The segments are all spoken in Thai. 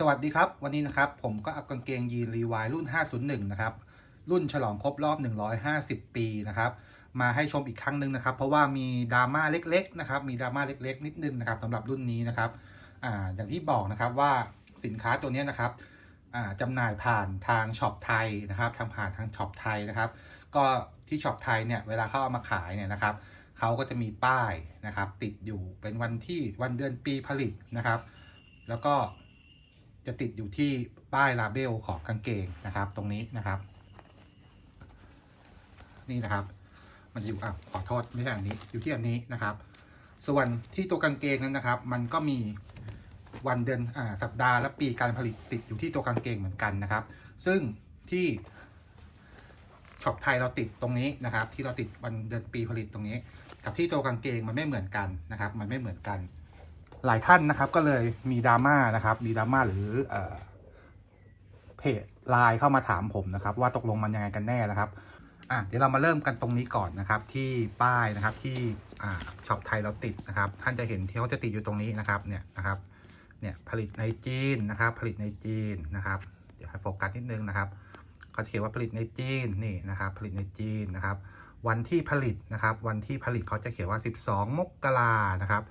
สวัสดีครับวันนี้นะครับผมก็เอากางเกงยีนรีวายรุ่น 501 นะครับ รุ่นฉลองครบรอบ 150 ปีนะครับ มาให้ชมอีกครั้งหนึ่งนะครับ เพราะว่ามีดราม่าเล็กๆนะครับมีดราม่าเล็กๆ นิดนึงนะครับสำหรับรุ่นนี้นะครับอ่าอย่างที่บอกนะครับว่าสินค้าตัวนี้นะครับอ่าจำหน่ายผ่านทางช็อปไทยนะครับทางผ่านทางช็อปไทยนะครับ ก็ที่ช็อปไทยเนี่ยเวลาเขาเอามาขายเนี่ยนะครับเขาก็จะมีป้ายนะครับ ติดอยู่เป็นวันที่วันเดือนปีผลิตนะครับ แล้วก็ จะติดอยู่ที่ป้ายลาเบลของกางเกงนะครับ ตรงนี้นะครับ นี่นะครับ มันอยู่อะขอโทษไม่ใช่อันนี้อยู่ที่อันนี้นะครับ ส่วนที่ตัวกางเกงนั้นนะครับ มันก็มีวันเดือนอ่าสัปดาห์และปีการผลิตติดอยู่ที่ตัวกางเกงเหมือนกันนะครับ ซึ่งที่ช็อปไทยเราติดตรงนี้นะครับ ที่เราติดวันเดือนปีผลิตตรงนี้ กับที่ตัวกางเกงมันไม่เหมือนกันนะครับ มันไม่เหมือนกัน หลายท่านนะครับก็เลยมีดราม่านะครับมีดราม่าหรือเอเพจไลน์เข้ามาถามผมนะครับ ว่าตกลงมันยังไงกันแน่นะครับอะเดี๋ยวเรามาเริ่มกันตรงนี้ก่อนนะครับ ที่ป้ายนะครับที่อ่าช็อปไทยเราติดนะครับ ท่านจะเห็นที่เขาจะติดอยู่ตรงนี้นะครับเนี่ยนะครับเนี่ยผลิตในจีนนะครับ ผลิตในจีนนะครับ เดี๋ยวให้โฟกัสนิดนึงนะครับเขาจะเขียนว่าผลิตในจีนนี่นะครับ ผลิตในจีนนะครับ วันที่ผลิตนะครับ วันที่ผลิตเขาจะเขียนว่า 12 มกรานะครับ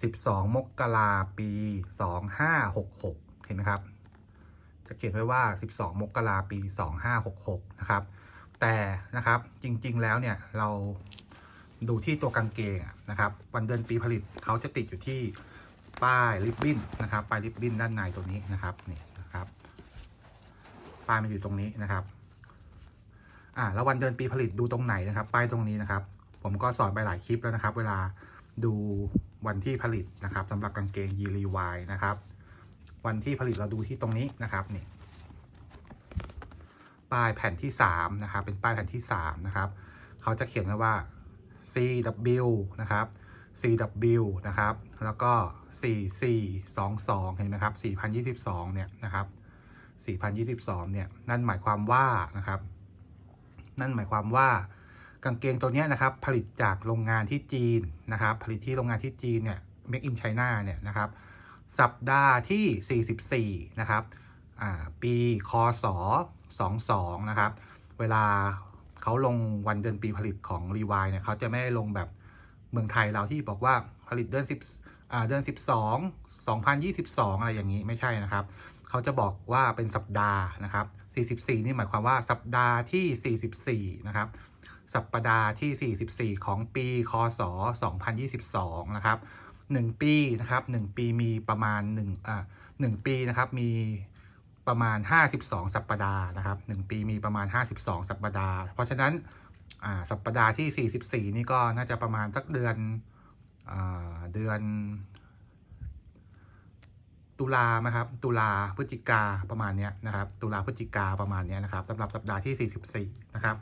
12 มกราปี 2566 เห็นไหมครับ จะเขียนไว้ว่า 12 มกราปี 2566 นะครับ แต่นะครับจริงๆแล้วเนี่ยเราดูที่ตัวกางเกงนะครับ วันเดือนปีผลิตเขาจะติดอยู่ที่ป้ายริบบิ้นนะครับป้ายริบบิ้นด้านในตัวนี้นะครับนี่นะครับป้ายมันอยู่ตรงนี้นะครับอ่าแล้ววันเดือนปีผลิตดูตรงไหนนะครับ ป้ายตรงนี้นะครับ ผมก็สอนไปหลายคลิปแล้วนะครับ เวลา ดูวันที่ผลิตนะครับสำหรับกางเกงยีรีวายนะครับ วันที่ผลิตเราดูที่ตรงนี้นะครับนี่ป้ายแผ่นที่3นะครับ เป็นป้ายแผ่นที่3นะครับเขาจะเขียนไว้ว่า CW นะครับ CW นะครับ แล้วก็ 4422 เห็นไหมครับ 4022 เนี่ยนะครับ 4022 เนี่ย นั่นหมายความว่านะครับ นั่นหมายความว่า กางเกงตัวนี้นะครับผลิตจากโรงงานที่จีนนะครับ ผลิตที่โรงงานที่จีนเนี่ย Make in China เนี่ยนะครับ สัปดาห์ที่ 44 นะครับปีคศ22 นะครับ เวลาเขาลงวันเดือนปีผลิตของรีวายเนี่ยเขาจะไม่ได้ลงแบบเมืองไทยเราที่บอกว่าผลิตเดือน10อ่าเดือน 12 2022 อะไรอย่างนี้ไม่ใช่นะครับ เขาจะบอกว่าเป็นสัปดาห์นะครับ 44 นี่หมายความว่าสัปดาห์ที่ 44 นะครับ สัปดาห์ที่ 44 ของปีคศ 2022 นะครับ 1 ปีนะครับ 1 ปีมีประมาณ1อ่า1ปีนะครับมีประมาณ 52 สัปดาห์นะครับ 1 ปีมีประมาณ 52 สัปดาห์ เพราะฉะนั้นอ่าสัปดาห์ที่ 44 นี่ก็น่าจะประมาณสักเดือนอ่าเดือน ตุลาไหมครับ ตุลาพฤศจิกาประมาณนี้นะครับ ตุลาพฤศจิกาประมาณนี้นะครับสำหรับสัปดาห์ที่ 44 นะครับ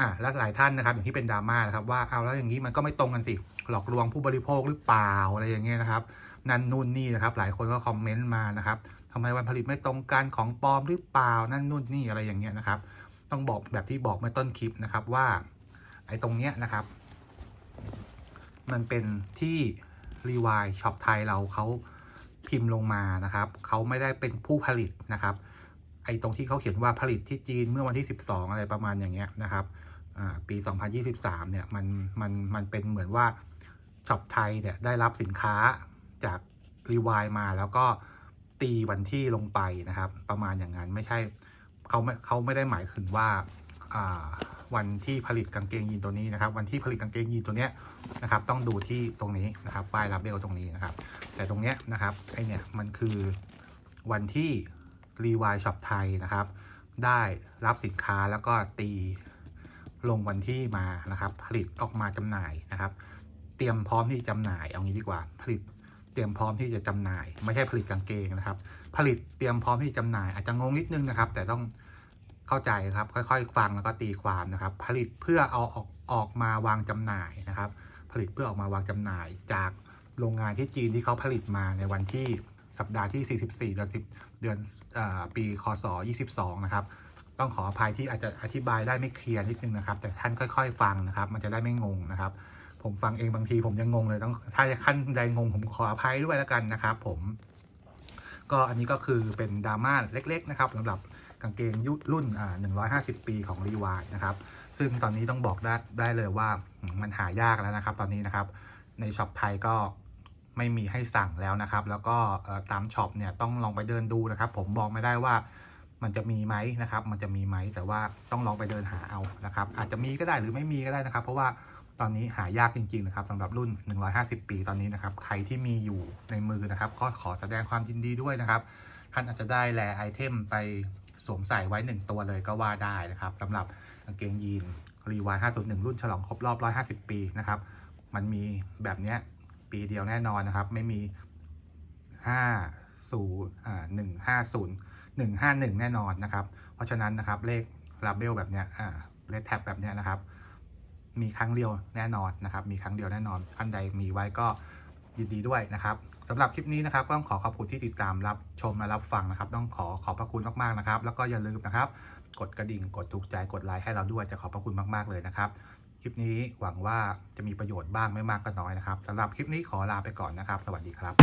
อ่าและหลายท่านนะครับอย่างที่เป็นดราม่านะครับว่าเอาแล้วอย่างนี้มันก็ไม่ตรงกันสิหลอกลวงผู้บริโภคหรือเปล่าอะไรอย่างเงี้ยนะครับนั่นนู่นนี่นะครับ หลายคนก็คอมเมนต์มานะครับทำไมวันผลิตไม่ตรงกันของปลอมหรือเปล่านั่นนู่นนี่อะไรอย่างเงี้ยนะครับ ต้องบอกแบบที่บอกเมื่อต้นคลิปนะครับว่า ไอ้ตรงเนี้ยนะครับ มันเป็นที่รีวายช็อปไทยเราเขาพิมพ์ลงมานะครับเขาไม่ได้เป็นผู้ผลิตนะครับ ไอ้ตรงที่เขาเขียนว่าผลิตที่จีนเมื่อวันที่ 12 อะไรประมาณอย่างเงี้ยนะครับ ปี 2023 เนี่ยมันมันมันเป็นเหมือนว่าช็อปไทยเนี่ยได้รับสินค้าจากรีวายมาแล้วก็ตีวันที่ลงไปนะครับ ประมาณอย่างนั้นไม่ใช่เขาไม่เขาไม่ได้หมายถึงว่าวันที่ผลิตกางเกงยีนตัวนี้นะครับ วันที่ผลิตกางเกงยีนตัวเนี้ยนะครับ ต้องดูที่ตรงนี้นะครับป้ายลาเบลตรงนี้นะครับ แต่ตรงเนี้ยนะครับไอเนี่ยมันคือวันที่รีวายช็อปไทยนะครับ ได้รับสินค้าแล้วก็ตี ลงวันที่มานะครับ ผลิตออกมาจำหน่ายนะครับ เตรียมพร้อมที่จะจำหน่ายเอางี้ดีกว่า ผลิตเตรียมพร้อมที่จะจำหน่าย ไม่ใช่ผลิตกางเกงนะครับ ผลิตเตรียมพร้อมที่จะจำหน่าย อาจจะงงนิดนึงนะครับ แต่ต้องเข้าใจครับ ค่อยๆ ฟังแล้วก็ตีความนะครับ ผลิตเพื่อเอาออกออกมาวางจำหน่ายนะครับ ผลิตเพื่อออกมาวางจำหน่าย จากโรงงานที่จีนที่เขาผลิตมาในวันที่สัปดาห์ที่ 44 เดือน10 เดือนอปี คศ 22 นะครับ ต้องขออภัยที่อาจจะอธิบายได้ไม่เคลียร์นิดนึงนะครับ แต่ท่านค่อย ๆ ฟังนะครับ มันจะได้ไม่งงนะครับ ผมฟังเองบางทีผมยังงงเลยต้องถ้าขั้นใดงงผมขออภัยด้วยแล้วกันนะครับ ผมก็อันนี้ก็คือเป็นดราม่าเล็ก ๆ นะครับสำหรับกางเกงยุรุ่นอ่า150 ปีของรีวายนะครับ ซึ่งตอนนี้ต้องบอกได้ได้เลยว่ามันหายากแล้วนะครับ ตอนนี้นะครับ ในช็อปไทยก็ไม่มีให้สั่งแล้วนะครับ แล้วก็ตามช็อปเนี่ยต้องลองไปเดินดูนะครับ ผมบอกไม่ได้ว่า มันจะมีไหมนะครับ มันจะมีไหมแต่ว่าต้องลองไปเดินหาเอานะครับ อาจจะมีก็ได้หรือไม่มีก็ได้นะครับ เพราะว่าตอนนี้หายากจริงๆนะครับสำหรับรุ่น 150 ปีตอนนี้นะครับ ใครที่มีอยู่ในมือนะครับ ก็ขอแสดงความยินดีด้วยนะครับ ท่านอาจจะได้แลไอเทมไปสวมใส่ไว้ 1 ตัวเลยก็ว่าได้นะครับสำหรับกางเกงยีนรีวาย501 รุ่นฉลองครบรอบ 150 ปีนะครับ มันมีแบบเนี้ยปีเดียวแน่นอนนะครับ ไม่มี 50อ่า150 151 แน่นอนนะครับ เพราะฉะนั้นนะครับเลขลาเบลแบบเนี้ยอ่าเลขแท็บแบบเนี้ยนะครับ มีครั้งเดียวแน่นอนนะครับ มีครั้งเดียวแน่นอนท่านใดมีไว้ก็ยินดีด้วยนะครับสำหรับคลิปนี้นะครับ ต้องขอขอบคุณที่ติดตามรับชมและรับฟังนะครับ ต้องขอขอบพระคุณมากๆนะครับ แล้วก็อย่าลืมนะครับ กดกระดิ่งกดถูกใจกดไลค์ให้เราด้วยจะขอบพระคุณมากๆเลยนะครับคลิปนี้หวังว่าจะมีประโยชน์บ้างไม่มากก็น้อยนะครับสำหรับคลิปนี้ขอลาไปก่อนนะครับ สวัสดีครับ